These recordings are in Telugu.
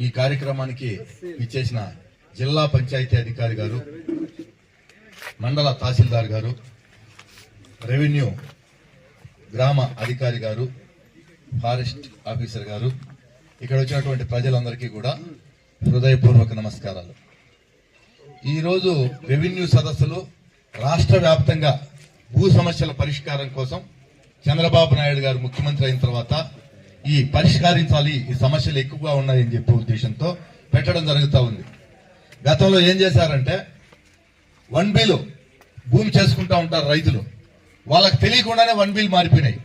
ఈ కార్యక్రమానికి ఇచ్చేసిన జిల్లా పంచాయతీ అధికారి గారు మండల తహసీల్దార్ గారు రెవెన్యూ గ్రామ అధికారి గారు ఫారెస్ట్ ఆఫీసర్ గారు ఇక్కడ వచ్చినటువంటి ప్రజలందరికీ కూడా హృదయపూర్వక నమస్కారాలు. ఈరోజు రెవెన్యూ సదస్సులు రాష్ట్ర వ్యాప్తంగా భూ సమస్యల పరిష్కారం కోసం చంద్రబాబు నాయుడు గారు ముఖ్యమంత్రి అయిన తర్వాత ఈ పరిష్కరించాలి ఈ సమస్యలు ఎక్కువగా ఉన్నాయని చెప్పే ఉద్దేశంతో పెట్టడం జరుగుతూ ఉంది. గతంలో ఏం చేశారంటే వన్ బిలు భూమి చేసుకుంటా ఉంటారు రైతులు. వాళ్ళకి తెలియకుండానే వన్ బిల్ మారిపోయినాయి.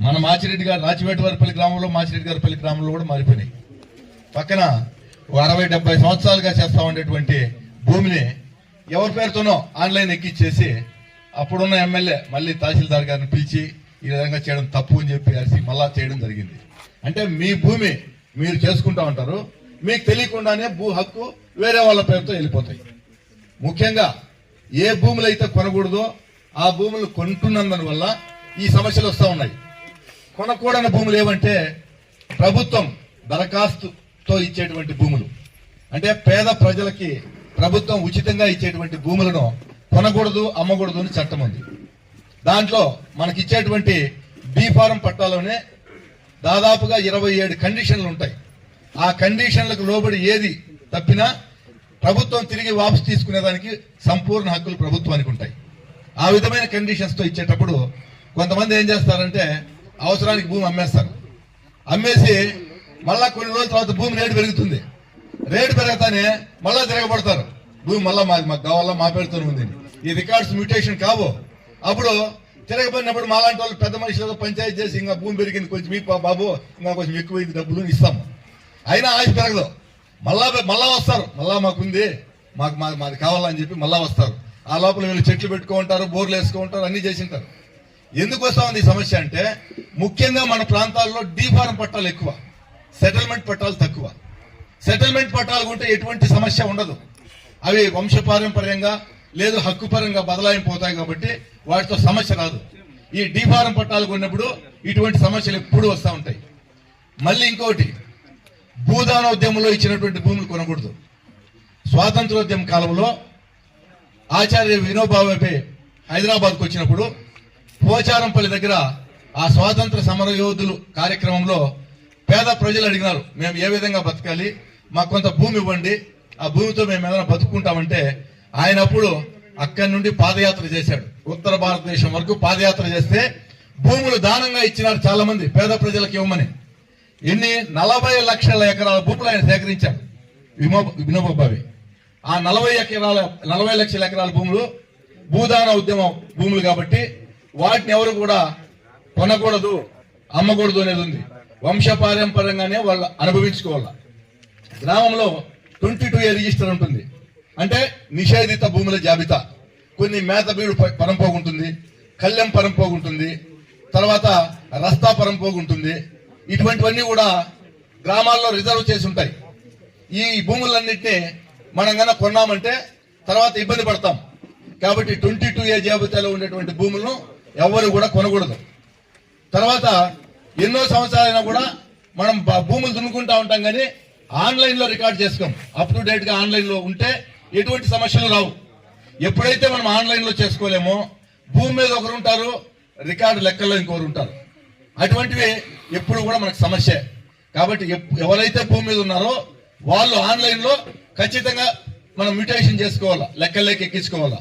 మన మాచిరెడ్డి గారు రాచివేటవారిపల్లి గ్రామంలో మాచిరెడ్డి గారిపల్లి గ్రామంలో కూడా మారిపోయినాయి. పక్కన అరవై డెబ్బై సంవత్సరాలుగా చేస్తా ఉండేటువంటి భూమిని ఎవరి పేరుతోనో ఆన్లైన్ ఎక్కిచ్చేసి అప్పుడున్న ఎమ్మెల్యే మళ్ళీ తహసీల్దార్ గారిని పిలిచి ఈ విధంగా చేయడం తప్పు అని చెప్పి అరిసి మళ్ళా చేయడం జరిగింది. అంటే మీ భూమి మీరు చేసుకుంటా ఉంటారు మీకు తెలియకుండానే భూ హక్కు వేరే వాళ్ళ పేరుతో వెళ్ళిపోతాయి. ముఖ్యంగా ఏ భూములు అయితే కొనకూడదో ఆ భూములు కొంటున్నందున వల్ల ఈ సమస్యలు వస్తూ ఉన్నాయి. కొనకూడని భూములు ఏమంటే ప్రభుత్వం దరఖాస్తుతో ఇచ్చేటువంటి భూములు. అంటే పేద ప్రజలకి ప్రభుత్వం ఉచితంగా ఇచ్చేటువంటి భూములను కొనకూడదు అమ్మకూడదు అని చట్టం ఉంది. దాంట్లో మనకి ఇచ్చేటువంటి బీ ఫారం పట్టాలోనే దాదాపుగా ఇరవై ఏడు కండిషన్లు ఉంటాయి. ఆ కండిషన్లకు లోబడి ఏది తప్పినా ప్రభుత్వం తిరిగి వాపసు తీసుకునేదానికి సంపూర్ణ హక్కులు ప్రభుత్వానికి ఉంటాయి. ఆ విధమైన కండిషన్స్తో ఇచ్చేటప్పుడు కొంతమంది ఏం చేస్తారంటే అవసరానికి భూమి అమ్మేస్తారు. అమ్మేసి మళ్ళా కొన్ని రోజుల తర్వాత భూమి రేటు పెరుగుతుంది. రేటు పెరగతానే మళ్ళా తిరగబడతారు. భూమి మళ్ళా మా మాకు కావాలా మా పేరుతోనే ఉంది ఈ రికార్డ్స్ మ్యూటేషన్ కావు. అప్పుడు తిరగబడినప్పుడు మాలాంటి వాళ్ళు పెద్ద మనుషులతో పంచాయతీ చేసి ఇంకా భూమి పెరిగింది కొంచెం మీకు బాబు ఇంకా కొంచెం ఎక్కువైంది డబ్బులు ఇస్తాము. అయినా ఆశ పెరగదు. మళ్ళా మళ్ళా వస్తారు. మళ్ళా మాకుంది. మాకు మా మాది కావాలని చెప్పి మళ్ళా వస్తారు. ఆ లోపల వీళ్ళు చెట్లు పెట్టుకుంటారు బోర్లు వేసుకుంటారు అన్ని చేసింటారు ఎందుకు వస్తా ఉంది ఈ సమస్య అంటే ముఖ్యంగా మన ప్రాంతాల్లో డీఫారం పట్టాలు ఎక్కువ. సెటిల్మెంట్ పట్టాలు తక్కువ. సెటిల్మెంట్ పట్టాలు ఉంటే ఎటువంటి సమస్య ఉండదు. అవి వంశపారంపర్యంగా లేదు హక్కుపరంగా బదలాయింపు అవుతాయి కాబట్టి వాటితో సమస్య రాదు. ఈ డిఫారం పట్టాలు కొన్నప్పుడు ఇటువంటి సమస్యలు ఎప్పుడు వస్తూ ఉంటాయి. మళ్ళీ ఇంకోటి భూదాన ఉద్యమంలో ఇచ్చినటువంటి భూములు కొనకూడదు. స్వాతంత్రోద్యమ కాలంలో ఆచార్య వినోబాబాబే హైదరాబాద్కు వచ్చినప్పుడు పోచారంపల్లి దగ్గర ఆ స్వాతంత్ర సమర యోధులు కార్యక్రమంలో పేద ప్రజలు అడిగినారు మేము ఏ విధంగా బతకాలి? మాకు కొంత భూమి ఇవ్వండి. ఆ భూమితో మేము ఏదైనా బతుకుంటామంటే ఆయన అప్పుడు అక్కడి నుండి పాదయాత్ర చేశాడు. ఉత్తర భారతదేశం వరకు పాదయాత్ర చేస్తే భూములు దానంగా ఇచ్చినారు చాలా మంది పేద ప్రజలకు ఇవ్వమని. ఎన్ని నలభై లక్షల ఎకరాల భూములు ఆయన సేకరించాడు. విమో వినోబాబావి. ఆ నలభై ఎకరాల నలభై లక్షల ఎకరాల భూములు భూదాన ఉద్యమం భూములు కాబట్టి వాటిని ఎవరు కూడా కొనకూడదు అమ్మకూడదు అనేది ఉంది. వంశపారంపరంగానే వాళ్ళు అనుభవించుకోవాలి. గ్రామంలో ట్వంటీ టూ ఏ రిజిస్టర్ ఉంటుంది. అంటే నిషేధిత భూముల జాబితా. కొన్ని మేత బీడు ప- పరంపోగు కళ్యం పరంపోగు తర్వాత రస్తా పరంపోగుంటుంది ఇటువంటివన్నీ కూడా గ్రామాల్లో రిజర్వ్ చేసి ఉంటాయి. ఈ భూములన్నింటినీ మనం కన్నా కొన్నామంటే తర్వాత ఇబ్బంది పడతాం. కాబట్టి ట్వంటీ టూ ఏ జాబితాలో ఉండేటువంటి భూములను ఎవరు కూడా కొనకూడదు. తర్వాత ఎన్నో సంవత్సరాలైనా కూడా మనం భూములు దున్నుకుంటా ఉంటాం కానీ ఆన్లైన్లో రికార్డ్ చేసుకోం. అప్ టు డేట్గా ఆన్లైన్లో ఉంటే ఎటువంటి సమస్యలు రావు. ఎప్పుడైతే మనం ఆన్లైన్లో చేసుకోలేమో భూమి మీద ఒకరు ఉంటారు రికార్డు లెక్కల్లో ఇంకొకరు ఉంటారు. అటువంటివి ఎప్పుడు కూడా మనకు సమస్య. కాబట్టి ఎవరైతే భూమి మీద ఉన్నారో వాళ్ళు ఆన్లైన్లో ఖచ్చితంగా మనం మ్యూటేషన్ చేసుకోవాలా లెక్కల్లోకి ఎక్కించుకోవాలా.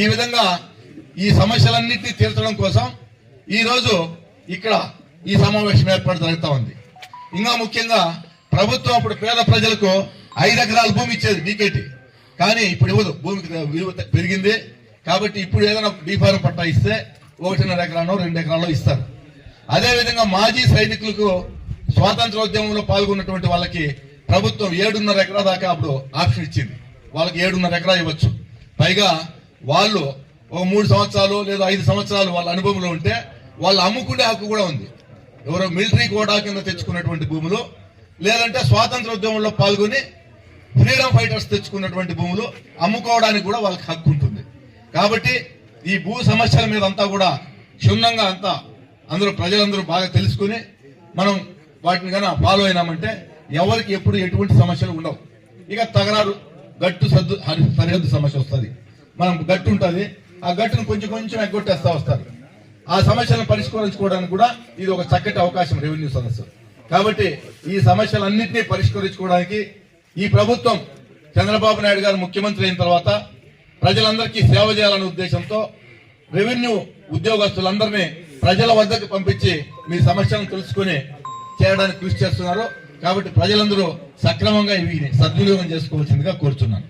ఈ విధంగా ఈ సమస్యలన్నింటినీ తీర్చడం కోసం ఈరోజు ఇక్కడ ఈ సమావేశం ఏర్పాటు జరుగుతూ ఉంది. ఇంకా ముఖ్యంగా ప్రభుత్వం అప్పుడు పేద ప్రజలకు ఐదు ఎకరాల భూమి ఇచ్చేది డీకేటి కానీ ఇప్పుడు ఇవ్వదు. భూమికి విలువ పెరిగింది. కాబట్టి ఇప్పుడు ఏదైనా డీఫారం పట్టా ఇస్తే ఒకటిన్నర ఎకరానో రెండు ఎకరాలో ఇస్తారు. అదేవిధంగా మాజీ సైనికులకు స్వాతంత్రోద్యమంలో పాల్గొన్నటువంటి వాళ్ళకి ప్రభుత్వం ఏడున్నర ఎకరా దాకా అప్పుడు ఆప్షన్ ఇచ్చింది. వాళ్ళకి ఏడున్నర ఎకరా ఇవ్వచ్చు. పైగా వాళ్ళు ఒక మూడు సంవత్సరాలు లేదా ఐదు సంవత్సరాలు వాళ్ళ అనుభవంలో ఉంటే వాళ్ళు అమ్ముకునే హక్కు కూడా ఉంది. ఎవరో మిలిటరీ కోటా కింద తెచ్చుకున్నటువంటి భూములు లేదంటే స్వాతంత్రోద్యమంలో పాల్గొని ఫ్రీడమ్ ఫైటర్స్ తెచ్చుకున్నటువంటి భూములు అమ్ముకోవడానికి కూడా వాళ్ళకి హక్కు ఉంటుంది. కాబట్టి ఈ భూ సమస్యల మీద అంతా కూడా క్షుణ్ణంగా అంతా అందరూ ప్రజలందరూ బాగా తెలుసుకుని మనం వాటిని కనుక ఫాలో అయినామంటే ఎవరికి ఎప్పుడు ఎటువంటి సమస్యలు ఉండవు. ఇక తగరారు గట్టు సద్దు సరిహద్దు సమస్య వస్తుంది. మనం గట్టు ఉంటుంది ఆ గట్టును కొంచెం కొంచెం ఎగ్గొట్టేస్తా వస్తారు. ఆ సమస్యలను పరిష్కరించుకోవడానికి కూడా ఇది ఒక చక్కటి అవకాశం రెవెన్యూ సదస్సు. కాబట్టి ఈ సమస్యలన్నింటినీ పరిష్కరించుకోవడానికి ఈ ప్రభుత్వం చంద్రబాబు నాయుడు గారు ముఖ్యమంత్రి అయిన తర్వాత ప్రజలందరికీ సేవ చేయాలనే ఉద్దేశంతో రెవెన్యూ ఉద్యోగస్తులందరినీ ప్రజల వద్దకు పంపించి మీ సమస్యలను తెలుసుకుని చేయడానికి కృషి చేస్తున్నారు. కాబట్టి ప్రజలందరూ సక్రమంగా ఇవి సద్వినియోగం చేసుకోవాల్సిందిగా కోరుచున్నాను.